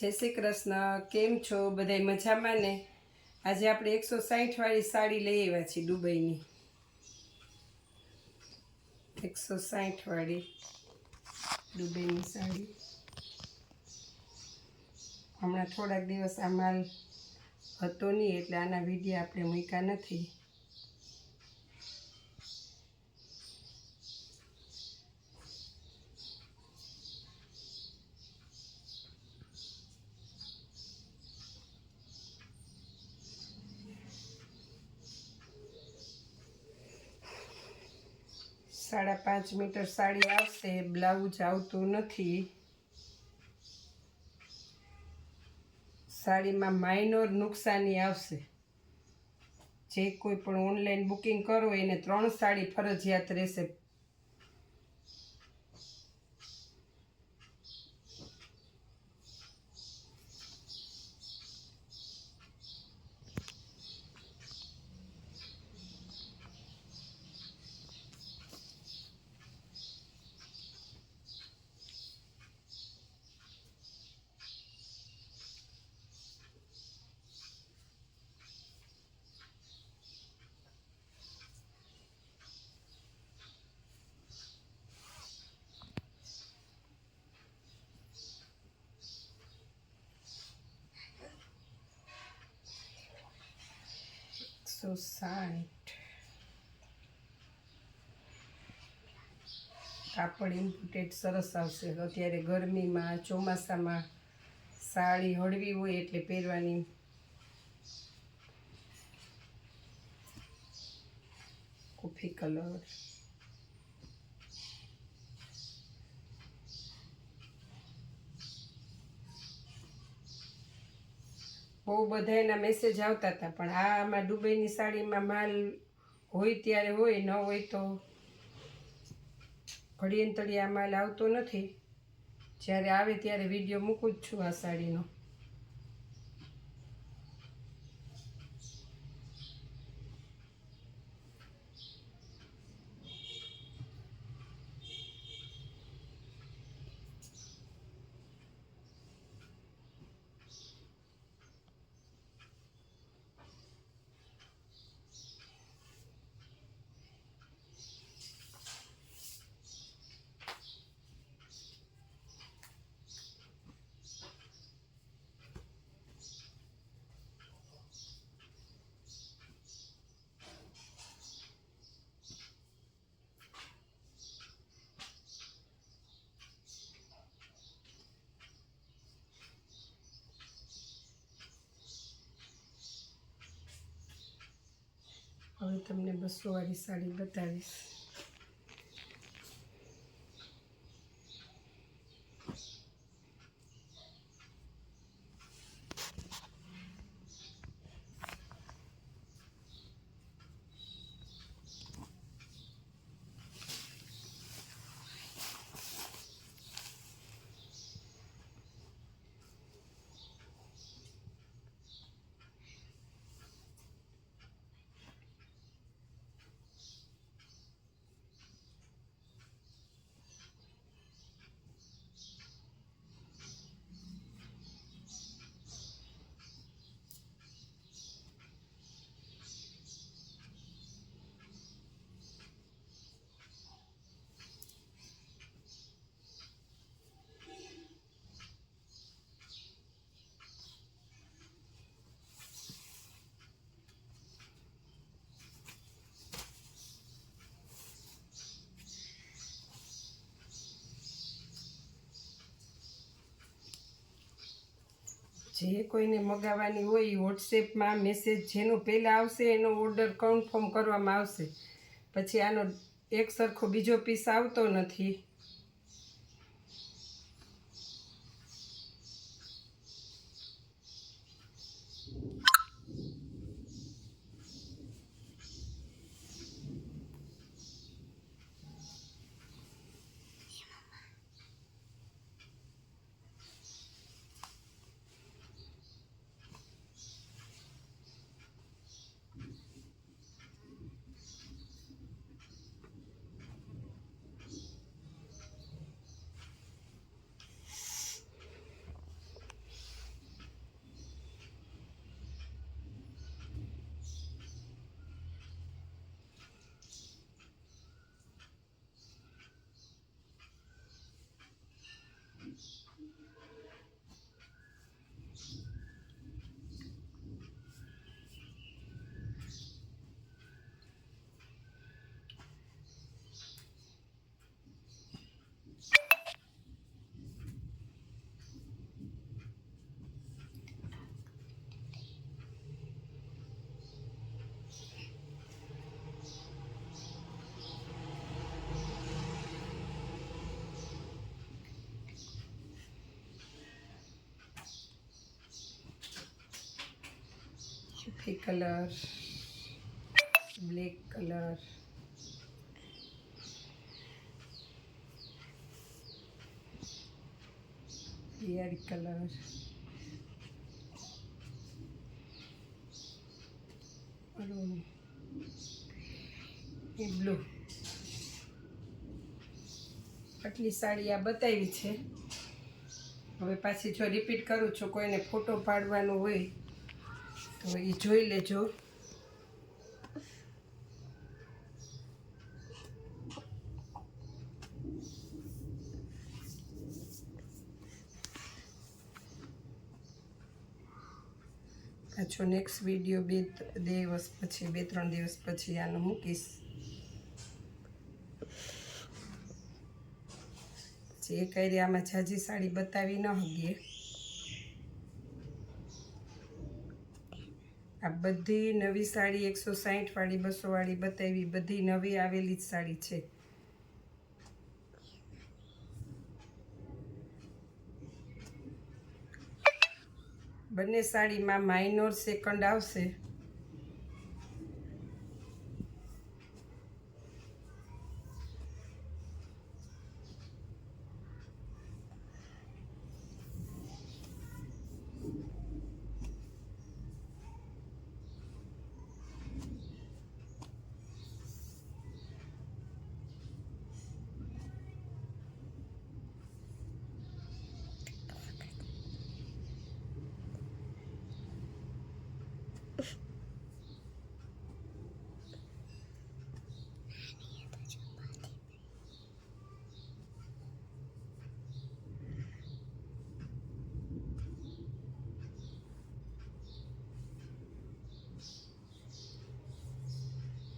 જય શ્રી કૃષ્ણ. કેમ છો? બધાય મજામાં ને? આજે આપણે એકસો સાઠ વાળી સાડી લઈ આવ્યા છીએ દુબઈની. એકસો સાઠ વાળી દુબઈની સાડી. હમણાં થોડાક દિવસ આ માલ હતો નહીં, એટલે આના વીડિયો આપણે મૂક્યા નથી. સાડા પાંચ મીટર સાડી આવશે, બ્લાઉઝ આવતું નથી. સાડીમાં માઇનોર નુકસાની આવશે. જે કોઈ પણ ઓનલાઈન બુકિંગ કરો, એને ત્રણ સાડી ફરજિયાત રહેશે. એકસો સાઠ કાપડ ઇમ્પોર્ટેડ સરસ આવશે. અત્યારે ગરમીમાં, ચોમાસામાં સાડી હળવી હોય એટલે પહેરવાની. કોફી કલર બહુ બધા એના મેસેજ આવતા હતા, પણ આ આમાં દુબઈની સાડીમાં માલ હોય ત્યારે હોય, ન હોય તો ઘડીએ આ માલ આવતો નથી. જ્યારે આવે ત્યારે વીડિયો મૂકું જ છું આ સાડીનો. હવે તમને બસો વાળી સાડી બતાવીશ. જે કોઈને મગાવવાની હોય એ વોટ્સએપમાં મેસેજ જેનો પહેલાં આવશે એનો ઓર્ડર કન્ફર્મ કરવામાં આવશે. પછી આનો એક સરખો બીજો પીસ આવતો નથી. Coffee colour black colour pear colour એ બ્લુ આટલી સાડી આ બતાવી છે. હવે પાછી જો રિપીટ કરું છું, કોઈને ફોટો પાડવાનો હોય તો એ જોઈ લેજો. પાછો નેક્સ્ટ વીડિયો બે દિવસ પછી, બે ત્રણ દિવસ પછી આનો મૂકીશ. પછી એ કઈ આમાં જાજી સાડી બતાવી ન હગીએ આ બધી નવી સાડી એકસો સાહીઠ વાળી, બસો વાળી બતાવી, બધી નવી આવેલી જ સાડી છે. બંને સાડીમાં માઇનોર સેકન્ડ આવશે.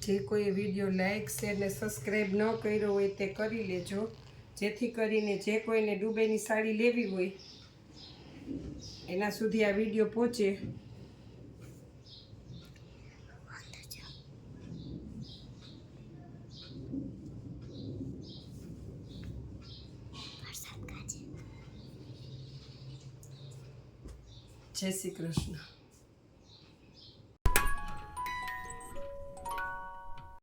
જે કોઈ વીડિયો લાઈક, શેર ને સબસ્ક્રાઈબ ન કર્યો હોય તે કરી લેજો. જેથી કરીને જે કોઈને દુબઈની સાડી લેવી હોય, એના સુધી આ વીડિયો પહોંચે. જય શ્રી કૃષ્ણ.